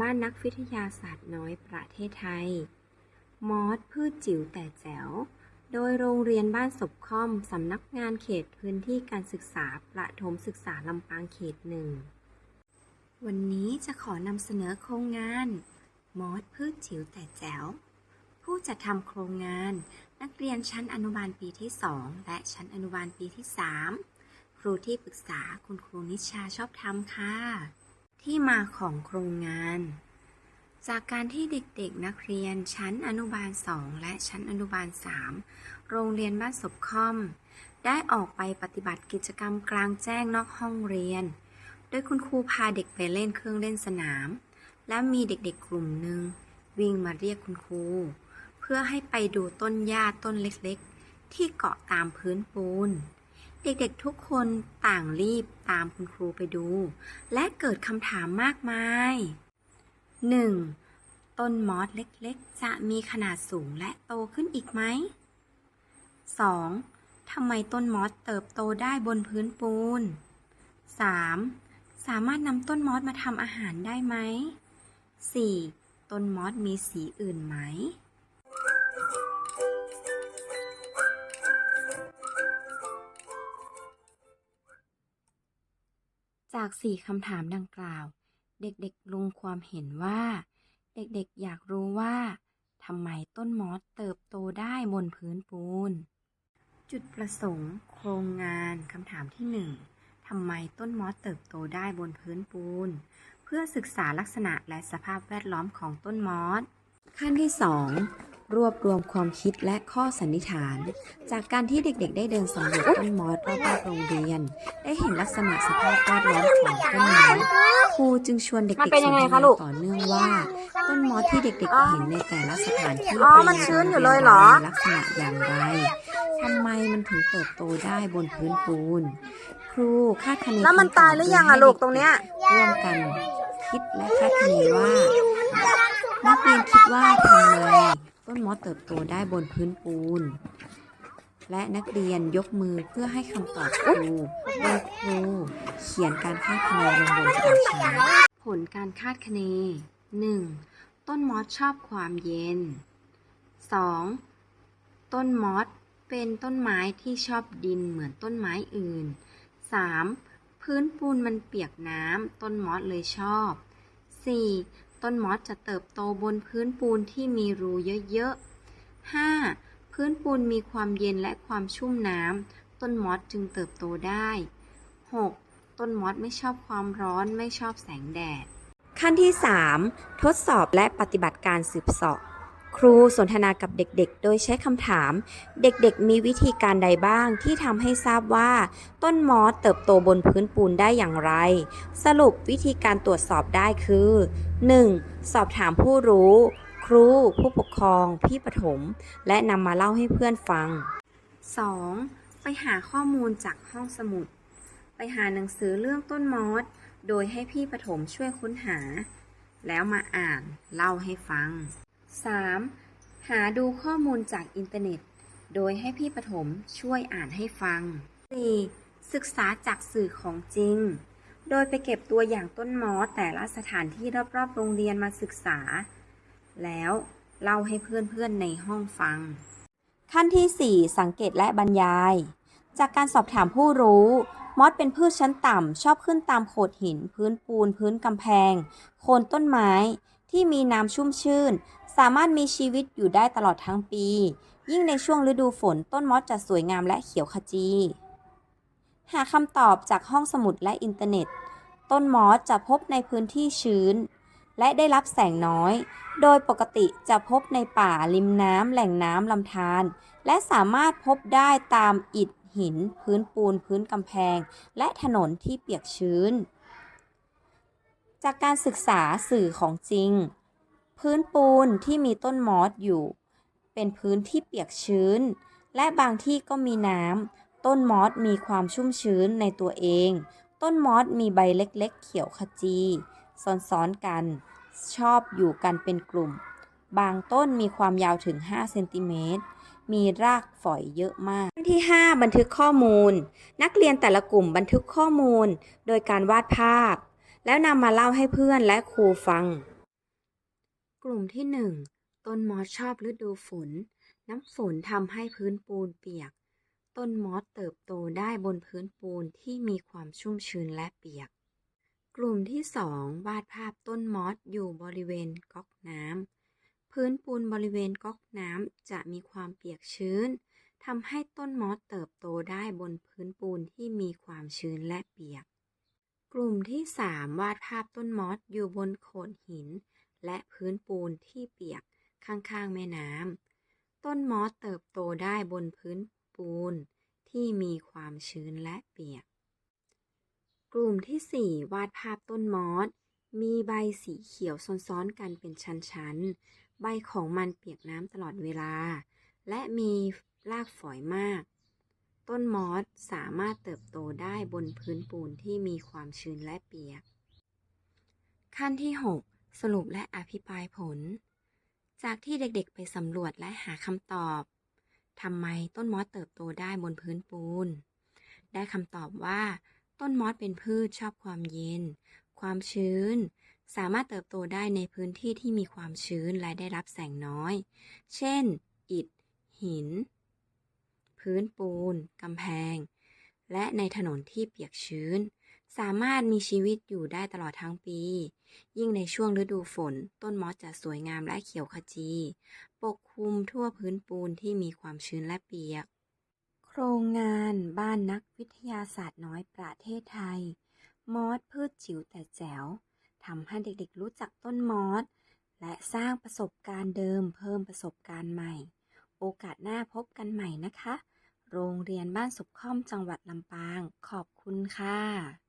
บ้านนักวิทยาศาสตร์น้อยประเทศไทย มอสพืชจิ๋วแต่แจ๋ว โดยโรงเรียนบ้านศพค่อม สำนักงานเขตพื้นที่การศึกษาประถมศึกษาลำปางเขตหนึ่ง วันนี้จะขอนำเสนอโครงงาน มอสพืชจิ๋วแต่แจ๋ว ผู้จัดทำโครงงาน นักเรียนชั้นอนุบาลปีที่ 2 และชั้นอนุบาลปีที่ 3 ครูที่ปรึกษาคุณครูนิชาชอบทำค่ะ ที่มาของโครงงาน จากการที่เด็กๆ นักเรียนชั้นอนุบาล 2 และชั้นอนุบาล 3 โรงเรียนบ้านศพค่อม ได้ออกไปปฏิบัติกิจกรรมกลางแจ้งนอกห้องเรียน โดยคุณครูพาเด็กไปเล่นเครื่องเล่นสนาม และมีเด็กๆ กลุ่มหนึ่งวิ่งมาเรียกคุณครู เพื่อให้ไปดูต้นหญ้าต้นเล็กๆ ที่เกาะตามพื้นปูน เด็กๆทุกคนต่างรีบตามคุณครูไปดู และเกิดคำถามมากมาย 1. ต้นมอสเล็กๆ จะมีขนาดสูงและโตขึ้นอีกไหม 2. ทำไมต้นมอสเติบโตได้บนพื้นปูน 3. สามารถนำต้นมอสมาทำอาหารได้ไหม 4. ต้นมอสมีสีอื่นไหม จากสี่คำถามดังกล่าว เด็กๆลงความเห็นว่า เด็กๆอยากรู้ว่าทำไมต้นมอสเติบโตได้บนพื้นปูน จุดประสงค์ โครงงานคำถามที่หนึ่งทำไมต้นมอสเติบโตได้บนพื้นปูน เพื่อศึกษาลักษณะและสภาพแวดล้อมของต้นมอสขั้นที่ 2 รวบรวมความคิดและข้อสันนิษฐาน จากการที่เด็กๆ ได้เดินสำรวจต้นมอสรอบๆโรงเรียน ได้เห็นลักษณะสภาพแวดล้อมของต้นมอสครูจึงชวนเด็กมันๆเป็สนนยังทไงนาคะลูกต่อเนื่องว่า ต้นมอสที่เด็กอ๋อๆเห็นในแต่ละสถานที่อ๋อเป็นมันชื้นอยู่เลยเหรอลักษณะอย่างไรทำไมมันถึงเติบโตได้บนพื้นปูน ครูคาดคะเนแล้วมันคำตายหรือยังอะโดลูกให้ตรงเนี้ยร่วมกันคิดและคาดคะเนว่านักเรียนคิดว่าทำไม ต้นมอสเติบโตได้บนพื้นปูน และนักเรียนยกมือเพื่อให้คำตอบครูโดยครูเขียนการคาดคะเนลงบนกระดาษผลการคาดคะเน 1. ต้นมอสชอบความเย็น 2. ต้นมอสเป็นต้นไม้ที่ชอบดินเหมือนต้นไม้อื่น 3. พื้นปูนมันเปียกน้ำต้นมอสเลยชอบ 4. ต้นมอสจะเติบโตบนพื้นปูนที่มีรูเยอะๆ 5. พื้นปูนมีความเย็นและความชุ่มน้ำ ต้นมอสจึงเติบโตได้ 6. ต้นมอสไม่ชอบความร้อนไม่ชอบแสงแดด ขั้นที่ 3 ทดสอบและปฏิบัติการสืบเสาะ ครูสนทนากับเด็กๆ โดยใช้คำถาม เด็กๆ มีวิธีการใดบ้างที่ทำให้ทราบว่า ต้นมอสเติบโตบนพื้นปูนได้อย่างไร สรุปวิธีการตรวจสอบได้คือ 1. สอบถามผู้รู้ ครู ผู้ปกครอง พี่ประถมและนำมาเล่าให้เพื่อนฟัง 2. ไปหาข้อมูลจากห้องสมุด ไปหาหนังสือเรื่องต้นมอส โดยให้พี่ประถมช่วยค้นหา แล้วมาอ่านเล่าให้ฟัง 3. หาดูข้อมูลจากอินเทอร์เน็ต โดยให้พี่ประถมช่วยอ่านให้ฟัง 4. ศึกษาจากสื่อของจริง โดยไปเก็บตัวอย่างต้นมอสแต่ละสถานที่รอบๆ โรงเรียนมาศึกษา แล้วเล่าให้เพื่อนๆในห้องฟัง ขั้นที่ 4 สังเกตและบรรยาย จากการสอบถามผู้รู้มอสเป็นพืชชั้นต่ำ ชอบขึ้นตามโขดหิน พื้นปูน พื้นกำแพง โคนต้นไม้ ที่มีน้ำชุ่มชื่น สามารถมีชีวิตอยู่ได้ตลอดทั้งปี ยิ่งในช่วงฤดูฝนต้นมอสจะสวยงามและเขียวขจี หาคำตอบจากห้องสมุดและอินเทอร์เน็ต ต้นมอสจะพบในพื้นที่ชื้น และได้รับแสงน้อย โดยปกติจะพบในป่าริมน้ำแหล่งน้ำลำธารและสามารถพบได้ตามอิฐหิน พื้นปูน พื้นกำแพง และถนนที่เปียกชื้น จากการศึกษาสื่อของจริง พื้นปูนที่มีต้นมอสอยู่ เป็นพื้นที่เปียกชื้น และบางที่ก็มีน้ำต้นมอสมีความชุ่มชื้นในตัวเอง ต้นมอสมีใบเล็กๆ เขียวขจีซ้อนๆกัน ชอบอยู่กันเป็นกลุ่ม บางต้นมีความยาวถึง 5 เซนติเมตร มีรากฝอยเยอะมากที่ 5 บันทึกข้อมูล นักเรียนแต่ละกลุ่มบันทึกข้อมูล โดยการวาดภาพ แล้วนำมาเล่าให้เพื่อนและครูฟัง กลุ่มที่หนึ่งต้นมอสชอบฤดูฝน น้ำฝนทำให้พื้นปูนเปียก ต้นมอสเติบโตได้บนพื้นปูนที่มีความชุ่มชื้นและเปียก กลุ่มที่สองวาดภาพต้นมอสอยู่บริเวณก๊อกน้ำพื้นปูนบริเวณก๊อกน้ำจะมีความเปียกชื้นทำให้ต้นมอสเติบโตได้บนพื้นปูนที่มีความชื้นและเปียก กลุ่มที่สามวาดภาพต้นมอสอยู่บนโขดหิน และพื้นปูนที่เปียกข้างๆแม่น้ำ ต้นมอสเติบโตได้บนพื้นปูนที่มีความชื้นและเปียก กลุ่มที่สี่วาดภาพต้นมอส มีใบสีเขียวซ้อนๆกันเป็นชั้นๆ ใบของมันเปียกน้ำตลอดเวลา และมีรากฝอยมาก ต้นมอสสามารถเติบโตได้บนพื้นปูนที่มีความชื้นและเปียก ขั้นที่ 6 สรุปและอภิปรายผล จากที่เด็กๆไปสำรวจและหาคำตอบทำไมต้นมอสเติบโตได้บนพื้นปูน ได้คำตอบว่า ต้นมอสเป็นพืชชอบความเย็น ความชื้น สามารถเติบโตได้ในพื้นที่ที่มีความชื้นและได้รับแสงน้อย เช่น อิฐ หิน พื้นปูน กำแพง และในถนนที่เปียกชื้น สามารถมีชีวิตอยู่ได้ตลอดทั้งปี ยิ่งในช่วงฤดูฝน ต้นมอสจะสวยงามและเขียวขจี ปกคลุมทั่วพื้นปูนที่มีความชื้นและเปียก โครงงานบ้านนักวิทยาศาสตร์น้อยประเทศไทย มอสพืชจิ๋วแต่แจ๋วทำให้เด็กๆรู้จักต้นมอสและสร้างประสบการณ์เดิมเพิ่มประสบการณ์ใหม่ โอกาสหน้าพบกันใหม่นะคะ โรงเรียนบ้านสุขค่อมจังหวัดลำปาง ขอบคุณค่ะ